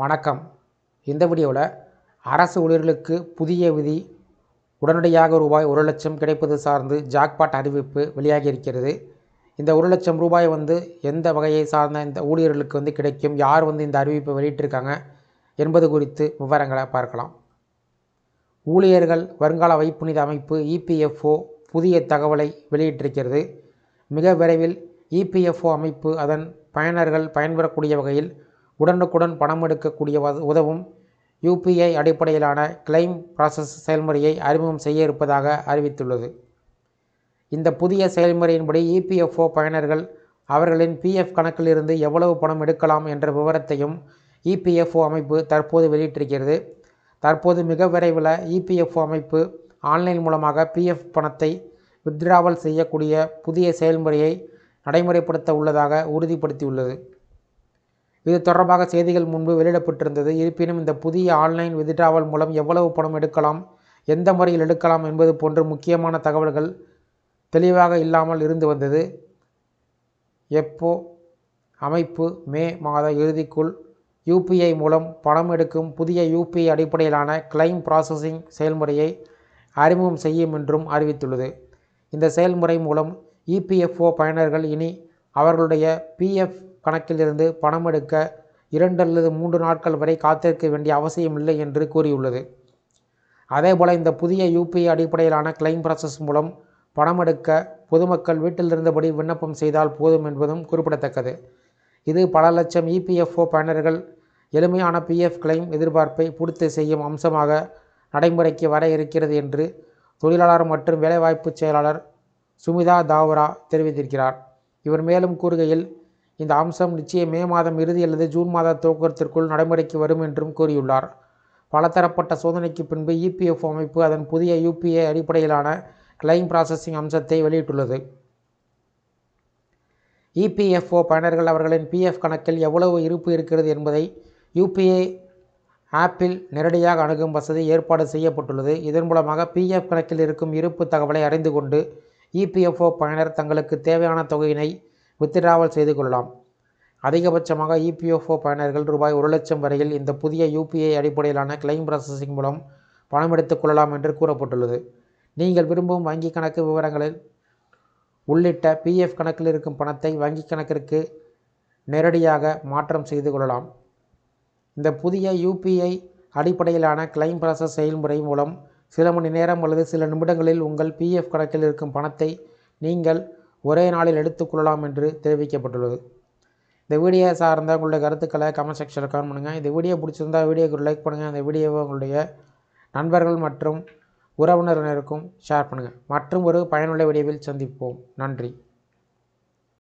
வணக்கம். இந்த வீடியோவில் அரசு ஊழியர்களுக்கு புதிய விதி உடனடியாக ரூபாய் ஒரு லட்சம் கிடைப்பது சார்ந்து ஜாக்பாட் அறிவிப்பு வெளியாகி இருக்கிறது. இந்த ஒரு லட்சம் ரூபாய் வந்து எந்த வகையை சார்ந்த இந்த ஊழியர்களுக்கு வந்து கிடைக்கும் யார் வந்து இந்த அறிவிப்பை வெளியிட்டிருக்காங்க என்பது குறித்து விவரங்களை பார்க்கலாம். ஊழியர்கள் வருங்கால வைப்பு நிதி அமைப்பு இபிஎஃப்ஓ புதிய தகவலை வெளியிட்டிருக்கிறது. மிக விரைவில் இபிஎஃப்ஓ அமைப்பு அதன் பயனர்கள் பயன்பெறக்கூடிய வகையில் உடனுக்குடன் பணம் எடுக்கக்கூடிய உதவும் யூபிஐ அடிப்படையிலான கிளைம் ப்ராசஸ் செயல்முறையை அறிமுகம் செய்ய இருப்பதாக அறிவித்துள்ளது. இந்த புதிய செயல்முறையின்படி இபிஎஃப்ஓ பயனர்கள் அவர்களின் பிஎஃப் கணக்கிலிருந்து எவ்வளவு பணம் எடுக்கலாம் என்ற விவரத்தையும் இபிஎஃப்ஓ அமைப்பு தற்போது வெளியிட்டிருக்கிறது. தற்போது மிக விரைவில் இபிஎஃப்ஓ அமைப்பு ஆன்லைன் மூலமாக பிஎஃப் பணத்தை வித்ராவல் செய்யக்கூடிய புதிய செயல்முறையை நடைமுறைப்படுத்த உள்ளதாக உறுதிப்படுத்தியுள்ளது. இது தொடர்பாக செய்திகள் முன்பு வெளியிடப்பட்டிருந்தது. இருப்பினும் இந்த புதிய ஆன்லைன் வித்டிராவல் மூலம் எவ்வளவு பணம் எடுக்கலாம் எந்த முறையில் எடுக்கலாம் என்பது போன்ற முக்கியமான தகவல்கள் தெளிவாக இல்லாமல் இருந்து வந்தது. எப்போ? அமைப்பு மே மாத இறுதிக்குள் யூபிஐ மூலம் பணம் எடுக்கும் புதிய யூபிஐ அடிப்படையிலான கிளைம் ப்ராசஸிங் செயல்முறையை அறிமுகம் செய்யும் என்றும் அறிவித்துள்ளது. இந்த செயல்முறை மூலம் இபிஎஃப்ஓ பயனர்கள் இனி அவர்களுடைய பிஎஃப் கணக்கிலிருந்து பணம் எடுக்க இரண்டு அல்லது மூன்று நாட்கள் வரை காத்திருக்க வேண்டிய அவசியமில்லை என்று கூறியுள்ளது. அதேபோல இந்த புதிய யூபிஐ அடிப்படையிலான கிளைம் ப்ராசஸ் மூலம் பணம் எடுக்க பொதுமக்கள் வீட்டில் இருந்தபடி விண்ணப்பம் செய்தால் போதும் என்பதும் குறிப்பிடத்தக்கது. இது பல லட்சம் இபிஎஃப்ஓ பயனர்கள் எளிமையான பிஎஃப் கிளைம் எதிர்பார்ப்பை பூர்த்தி செய்யும் அம்சமாக நடைமுறைக்கு வர இருக்கிறது என்று தொழிலாளர் மற்றும் வேலைவாய்ப்பு செயலாளர் சுமிதா தாவரா தெரிவித்திருக்கிறார். இவர் மேலும் கூறுகையில் இந்த அம்சம் நிச்சயம் மே மாதம் இறுதி அல்லது ஜூன் மாத துவக்கத்திற்குள் நடைமுறைக்கு வரும் என்றும் கூறியுள்ளார். பலதரப்பட்ட சோதனைக்கு பின்பு இபிஎஃப் அமைப்பு அதன் புதிய யூபிஐ அடிப்படையிலான கிளைம் ப்ராசஸிங் அம்சத்தை வெளியிட்டுள்ளது. இபிஎஃப்ஓ பயனர்கள் அவர்களின் பிஎஃப் கணக்கில் எவ்வளவு இருப்பு இருக்கிறது என்பதை யூபிஐ ஆப்பில் நேரடியாக அணுகும் வசதி ஏற்பாடு செய்யப்பட்டுள்ளது. இதன் மூலமாக பிஎஃப் கணக்கில் இருக்கும் இருப்பு தகவலை அறிந்து கொண்டு இபிஎஃப்ஓ பயனர் தங்களுக்கு தேவையான தொகையினை வித்டிராவல் செய்து கொள்ளலாம். அதிகபட்சமாக இபிஎஃப்ஓ பயனர்கள் ரூபாய் ஒரு லட்சம் வரையில் இந்த புதிய யூபிஐ அடிப்படையிலான கிளைம் ப்ராசஸிங் மூலம் பணம் எடுத்துக் கொள்ளலாம் என்று கூறப்பட்டுள்ளது. நீங்கள் விரும்பும் வங்கி கணக்கு விவரங்களில் உள்ளிட்ட பிஎஃப் கணக்கில் இருக்கும் பணத்தை வங்கி கணக்கிற்கு நேரடியாக மாற்றம் செய்து கொள்ளலாம். இந்த புதிய யூபிஐ அடிப்படையிலான கிளைம் ப்ராசஸ் செயல்முறை மூலம் சில மணி நேரம் அல்லது சில நிமிடங்களில் உங்கள் பிஎஃப் கணக்கில் இருக்கும் பணத்தை நீங்கள் ஒரே நாளில் எடுத்துக்கொள்ளலாம் என்று தெரிவிக்கப்பட்டுள்ளது. இந்த வீடியோ சார்ந்த உங்களுடைய கருத்துக்களை கமெண்ட் செக்ஷனில் கமெண்ட் பண்ணுங்கள் இந்த வீடியோ பிடிச்சிருந்தா வீடியோக்கு ஒரு லைக் பண்ணுங்கள் அந்த வீடியோவை உங்களுடைய நண்பர்கள் மற்றும் உறவினரினருக்கும் ஷேர் பண்ணுங்கள் மற்றும் ஒரு பயனுள்ள வீடியோவில் சந்திப்போம். நன்றி.